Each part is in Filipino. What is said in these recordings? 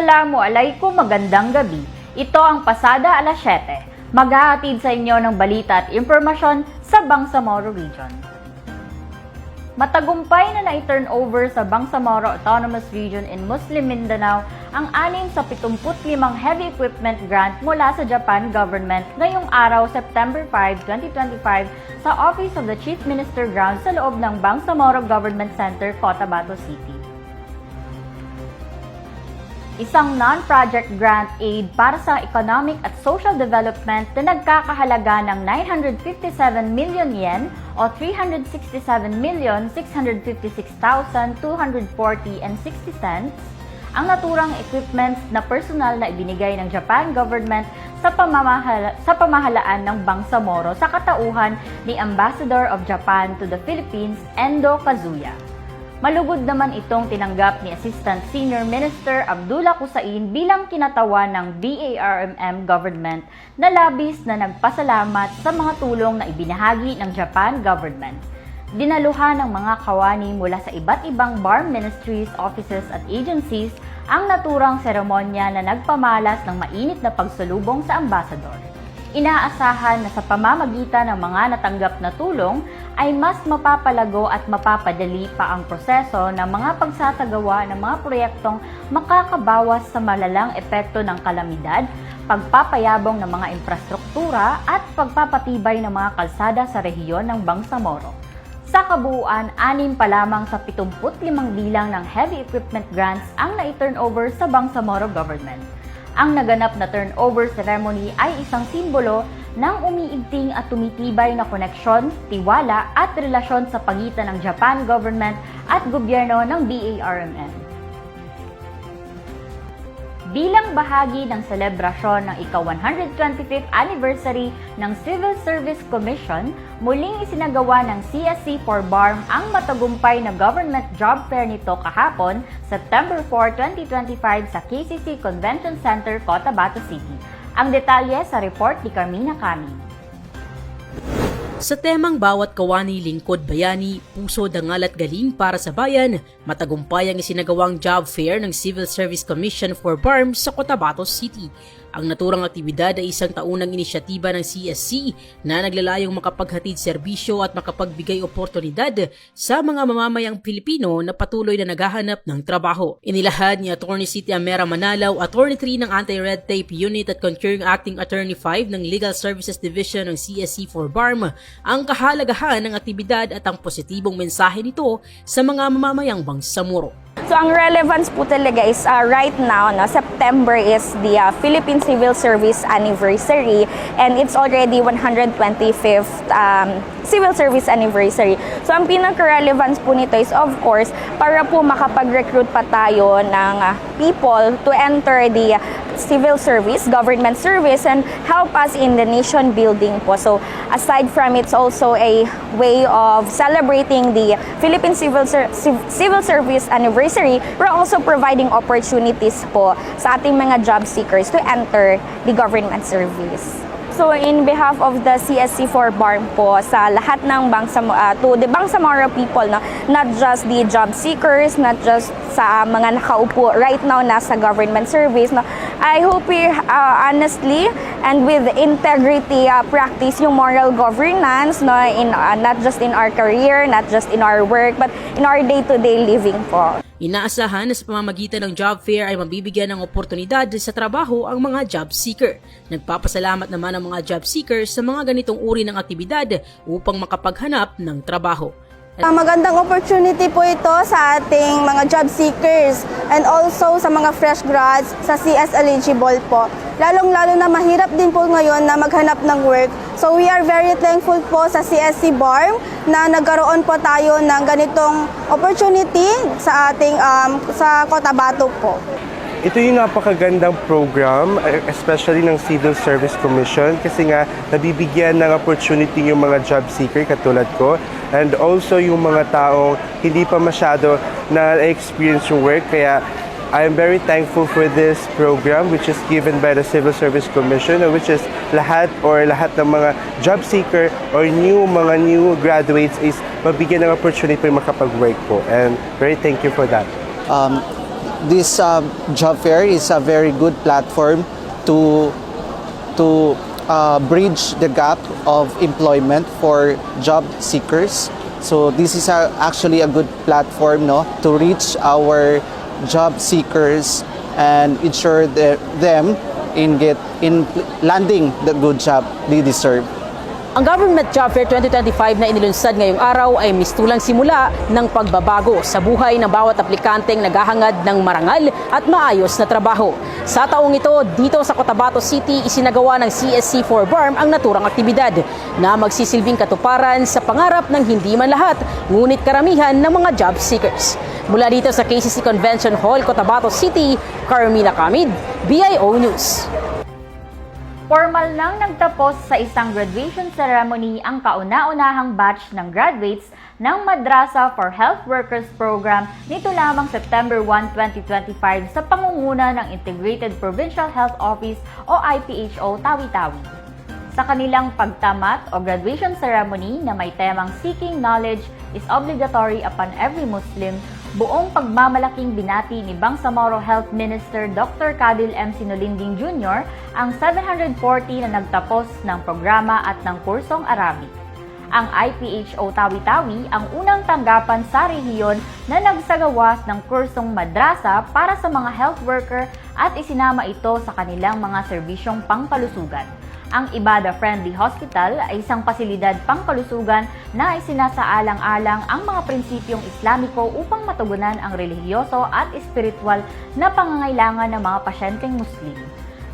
Assalamu alaikum, magandang gabi. Ito ang Pasada alas 7. Maghahatid sa inyo ng balita at impormasyon sa Bangsamoro Region. Matagumpay na na-turn over sa Bangsamoro Autonomous Region in Muslim Mindanao ang anim sa 75 heavy equipment grant mula sa Japan government ngayong araw September 5, 2025 sa Office of the Chief Minister Grounds sa loob ng Bangsamoro Government Center, Cotabato City. Isang non-project grant aid para sa economic at social development na nagkakahalaga ng 957 million yen o 367,656,240 and 60 cents ang naturang equipment na personal na ibinigay ng Japan government sa, pamamahala, sa pamahalaan ng Bangsamoro sa katauhan ni Ambassador of Japan to the Philippines, Endo Kazuya. Malugod naman itong tinanggap ni Assistant Senior Minister Abdullah Kusain bilang kinatawan ng BARMM government na labis na nagpasalamat sa mga tulong na ibinahagi ng Japan government. Dinaluhan ng mga kawani mula sa iba't ibang BARM ministries, offices at agencies ang naturang seremonya na nagpamalas ng mainit na pagsulubong sa ambassador. Inaasahan na sa pamamagitan ng mga natanggap na tulong ay mas mapapalago at mapapadali pa ang proseso ng mga pagsasagawa ng mga proyektong makakabawas sa malalang epekto ng kalamidad, pagpapayabong ng mga infrastruktura at pagpapatibay ng mga kalsada sa rehiyon ng Bangsamoro. Sa kabuuan, anim pa lamang sa 75 bilang ng heavy equipment grants ang na-turn over sa Bangsamoro government. Ang naganap na turnover ceremony ay isang simbolo ng umiigting at tumitibay na koneksyon, tiwala at relasyon sa pagitan ng Japan government at gobyerno ng BARMM. Bilang bahagi ng selebrasyon ng ika-125th anniversary ng Civil Service Commission, muling isinagawa ng CSC for BARM ang matagumpay na government job fair nito kahapon, September 4, 2025 sa KCC Convention Center, Cotabato City. Ang detalye sa report ni Carmina Cami. Sa temang bawat kawani lingkod bayani, puso, dangal at galing para sa bayan, matagumpay ang isinagawang job fair ng Civil Service Commission for BARM sa Cotabato City. Ang naturang aktibidad ay isang taunang inisyatiba ng CSC na naglalayong makapaghatid serbisyo at makapagbigay oportunidad sa mga mamamayang Pilipino na patuloy na naghahanap ng trabaho. Inilahad ni Attorney City Amera Manalaw, Attorney 3 ng Anti-Red Tape Unit at concurring Acting Attorney 5 ng Legal Services Division ng CSC for BARM ang kahalagahan ng aktibidad at ang positibong mensahe nito sa mga mamamayang bangsamoro. So ang relevance po talaga is uh, right now, no, September is the uh, Philippine Civil Service Anniversary and it's already 125th um, Civil Service Anniversary. So ang pinaka-relevance po nito is of course para po makapag-recruit pa tayo ng uh, people to enter the civil service, government service, and help us in the nation building po. So, aside from it's also a way of celebrating the Philippine Civil, Ser- Civ- Civil Service Anniversary, we're also providing opportunities po sa ating mga job seekers to enter the government service. So in behalf of the CSC for BARM po sa lahat ng Bangsam uh, to the Bangsamoro people no not just the job seekers not just sa mga nakaupo right now nasa government service no I hope we uh, honestly and with integrity uh, practice yung moral governance no in uh, not just in our career not just in our work but in our day-to-day living po. Inaasahan na sa pamamagitan ng job fair ay mabibigyan ng oportunidad sa trabaho ang mga job seeker. Nagpapasalamat naman ang mga job seekers sa mga ganitong uri ng aktibidad upang makapaghanap ng trabaho. Ah, Magandang opportunity po ito sa ating mga job seekers and also sa mga fresh grads sa CS eligible po. Lalong-lalo na mahirap din po ngayon na maghanap ng work. So we are very thankful po sa CSC BARM na nagkaroon po tayo ng ganitong opportunity sa ating um, sa Cotabato po. Ito yung napakagandang program, eh, especially ng Civil Service Commission kasi nga nabibigyan ng opportunity yung mga job seeker katulad ko. And also yung mga taong hindi pa masyado na experience yung work. Kaya I am very thankful for this program which is given by the Civil Service Commission which is lahat or lahat ng mga job seeker or new mga new graduates is mabigyan ng opportunity para makapag-work po. And very thank you for that. Um, this um, job fair is a very good platform to to uh, bridge the gap of employment for job seekers. So this is a, actually a good platform no to reach our job seekers and ensure that them in get in landing the good job they deserve. Ang Government Job Fair 2025 na inilunsad ngayong araw ay mistulang simula ng pagbabago sa buhay ng bawat aplikanteng naghahangad ng marangal at maayos na trabaho. Sa taong ito, dito sa Cotabato City, isinagawa ng CSC for BARM ang naturang aktibidad na magsisilbing katuparan sa pangarap ng hindi man lahat, ngunit karamihan ng mga job seekers. Mula dito sa KCC Convention Hall, Cotabato City, Carmina Camid, BIO News. Formal nang nagtapos sa isang graduation ceremony ang kauna-unahang batch ng graduates ng Madrasa for Health Workers Program nito lamang September 1, 2025 sa pangunguna ng Integrated Provincial Health Office o IPHO Tawi-Tawi. Sa kanilang pagtamat o graduation ceremony na may temang Seeking Knowledge is Obligatory Upon Every Muslim, buong pagmamalaking binati ni Bangsamoro Health Minister Dr. Kadil M. Sinulinding Jr. ang 740 na nagtapos ng programa at ng kursong Arabic. Ang IPHO Tawi-Tawi ang unang tanggapan sa rehiyon na nagsagawas ng kursong madrasa para sa mga health worker at isinama ito sa kanilang mga serbisyong pangkalusugan. Ang Ibada-friendly hospital ay isang pasilidad pangkalusugan na isinasaalang-alang ang mga prinsipyong Islamiko upang matugunan ang relihiyoso at espiritual na pangangailangan ng mga pasyenteng Muslim.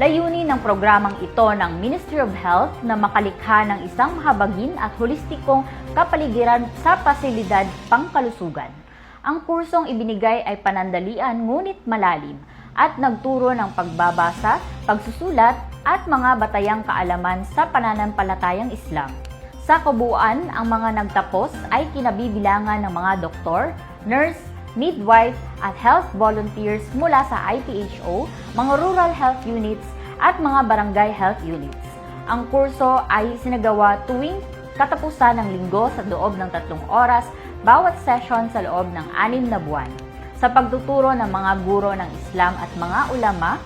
Layunin ng programang ito ng Ministry of Health na makalikha ng isang mahabagin at holistikong kapaligiran sa pasilidad pangkalusugan. Ang kursong ibinigay ay panandalian ngunit malalim at nagturo ng pagbabasa, pagsusulat at mga batayang kaalaman sa pananampalatayang Islam. Sa kabuuan, ang mga nagtapos ay kinabibilangan ng mga doktor, nurse, midwife at health volunteers mula sa IPHO, mga rural health units at mga barangay health units. Ang kurso ay sinagawa tuwing katapusan ng linggo sa loob ng tatlong oras bawat session sa loob ng anim na buwan sa pagtuturo ng mga guro ng Islam at mga ulama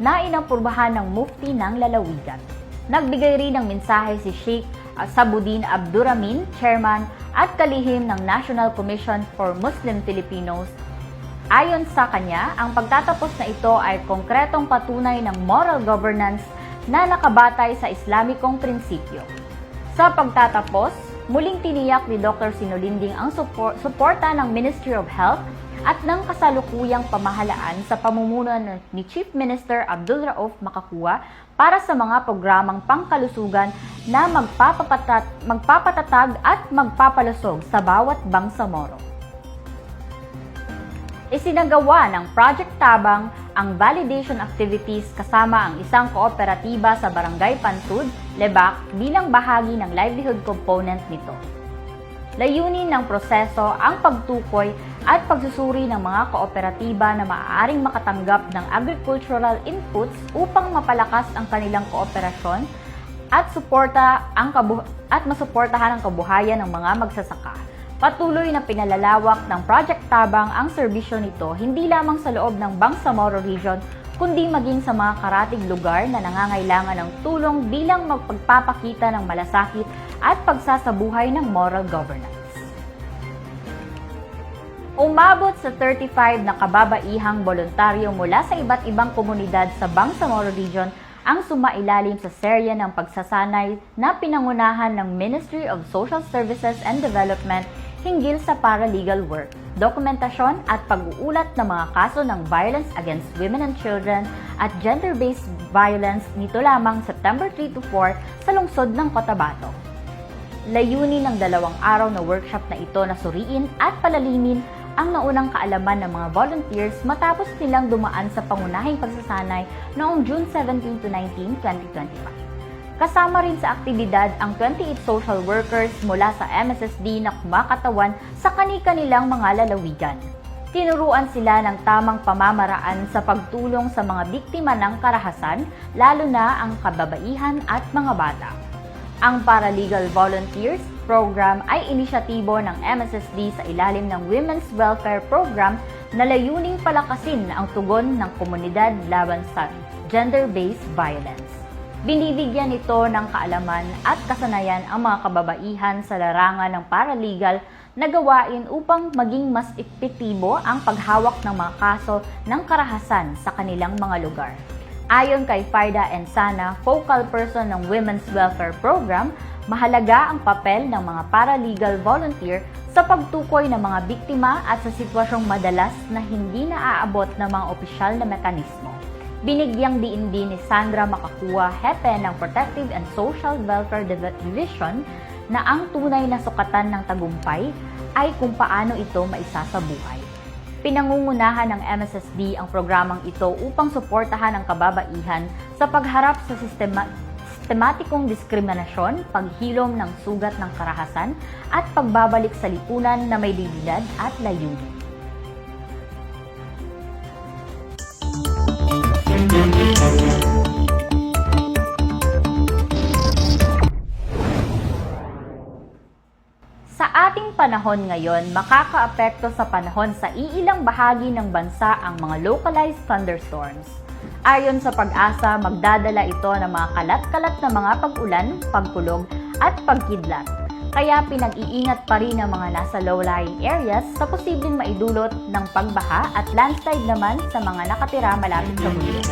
na inampurbahan ng mufti ng lalawigan. Nagbigay rin ng mensahe si Sheikh Sabuddin Abduramin, chairman at kalihim ng National Commission for Muslim Filipinos. Ayon sa kanya, ang pagtatapos na ito ay konkretong patunay ng moral governance na nakabatay sa Islamikong prinsipyo. Sa pagtatapos, muling tiniyak ni Dr. Sinulinding ang supor- suporta ng Ministry of Health at ng kasalukuyang pamahalaan sa pamumuno ni Chief Minister Abdul Rauf Makakuwa para sa mga programang pangkalusugan na magpapapatat, magpapatatag at magpapalusog sa bawat bangsamoro. Isinagawa ng Project Tabang ang validation activities kasama ang isang kooperatiba sa Barangay Pantud, Lebac bilang bahagi ng livelihood component nito. Layunin ng proseso ang pagtukoy at pagsusuri ng mga kooperatiba na maaaring makatanggap ng agricultural inputs upang mapalakas ang kanilang kooperasyon at suporta ang kabu- at masuportahan ang kabuhayan ng mga magsasaka. Patuloy na pinalalawak ng Project Tabang ang serbisyo nito hindi lamang sa loob ng Bangsamoro Region kundi maging sa mga karating lugar na nangangailangan ng tulong bilang magpagpapakita ng malasakit at pagsasabuhay ng moral governance. Umabot sa 35 na kababaihang voluntaryo mula sa iba't ibang komunidad sa Bangsamoro Region ang sumailalim sa serya ng pagsasanay na pinangunahan ng Ministry of Social Services and Development hinggil sa paralegal work, dokumentasyon at pag-uulat ng mga kaso ng violence against women and children at gender-based violence nito lamang September 3 to 4 sa lungsod ng Cotabato. Layunin ng dalawang araw na workshop na ito na suriin at palalimin ang naunang kaalaman ng mga volunteers matapos nilang dumaan sa pangunahing pagsasanay noong June 17 to 19, 2025. Kasama rin sa aktibidad ang 28 social workers mula sa MSSD na kumakatawan sa kani-kanilang mga lalawigan. Tinuruan sila ng tamang pamamaraan sa pagtulong sa mga biktima ng karahasan, lalo na ang kababaihan at mga bata. Ang paralegal volunteers, program ay inisyatibo ng MSSD sa ilalim ng Women's Welfare Program na layuning palakasin ang tugon ng komunidad laban sa gender-based violence. Binibigyan ito ng kaalaman at kasanayan ang mga kababaihan sa larangan ng paralegal na gawain upang maging mas epektibo ang paghawak ng mga kaso ng karahasan sa kanilang mga lugar. Ayon kay Farda Ensana, focal person ng Women's Welfare Program, mahalaga ang papel ng mga paralegal volunteer sa pagtukoy ng mga biktima at sa sitwasyong madalas na hindi naaabot ng mga opisyal na mekanismo. Binigyang diin din ni Sandra Makakuha, hepe ng Protective and Social Welfare Div- Division, na ang tunay na sukatan ng tagumpay ay kung paano ito maisasabuhay. Pinangungunahan ng MSSD ang programang ito upang suportahan ang kababaihan sa pagharap sa sistema sistematikong diskriminasyon, paghilom ng sugat ng karahasan, at pagbabalik sa lipunan na may dignidad at layunin. Sa ating panahon ngayon, makakaapekto sa panahon sa iilang bahagi ng bansa ang mga localized thunderstorms. Ayon sa pag-asa, magdadala ito ng mga kalat-kalat na mga pag-ulan, pagkulog, at pagkidlat. Kaya pinag-iingat pa rin ang mga nasa low-lying areas sa posibleng maidulot ng pagbaha at landslide naman sa mga nakatira malapit sa bundok.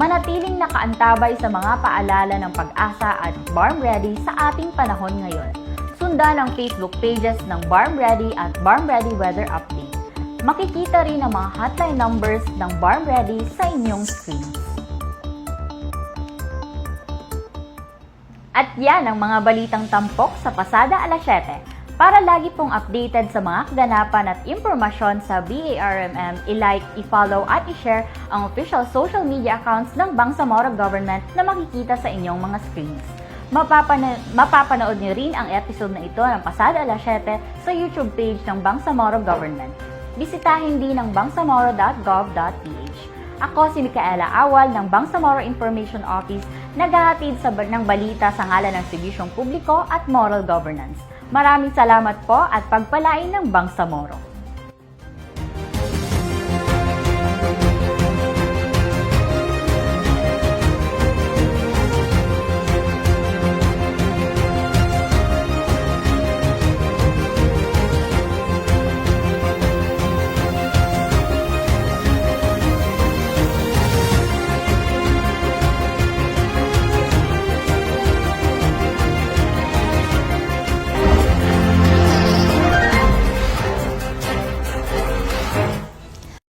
Manatiling nakaantabay sa mga paalala ng pag-asa at Barm Ready sa ating panahon ngayon sundan ang Facebook pages ng Barm Ready at Barm Ready Weather Update. Makikita rin ang mga hotline numbers ng Barm Ready sa inyong screens. At yan ang mga balitang tampok sa Pasada alas 7. Para lagi pong updated sa mga kaganapan at impormasyon sa BARMM, i-like, i-follow at i-share ang official social media accounts ng Bangsamoro Government na makikita sa inyong mga screens. Mapapana- mapapanood niyo rin ang episode na ito ng Pasada alas 7 sa YouTube page ng Bangsamoro Government. Bisitahin din ang bangsamoro.gov.ph. Ako si Micaela Awal ng Bangsamoro Information Office, naghahatid sa ng balita sa ngalan ng Serbisyong Publiko at Moral Governance. Maraming salamat po at pagpalain ng Bangsamoro.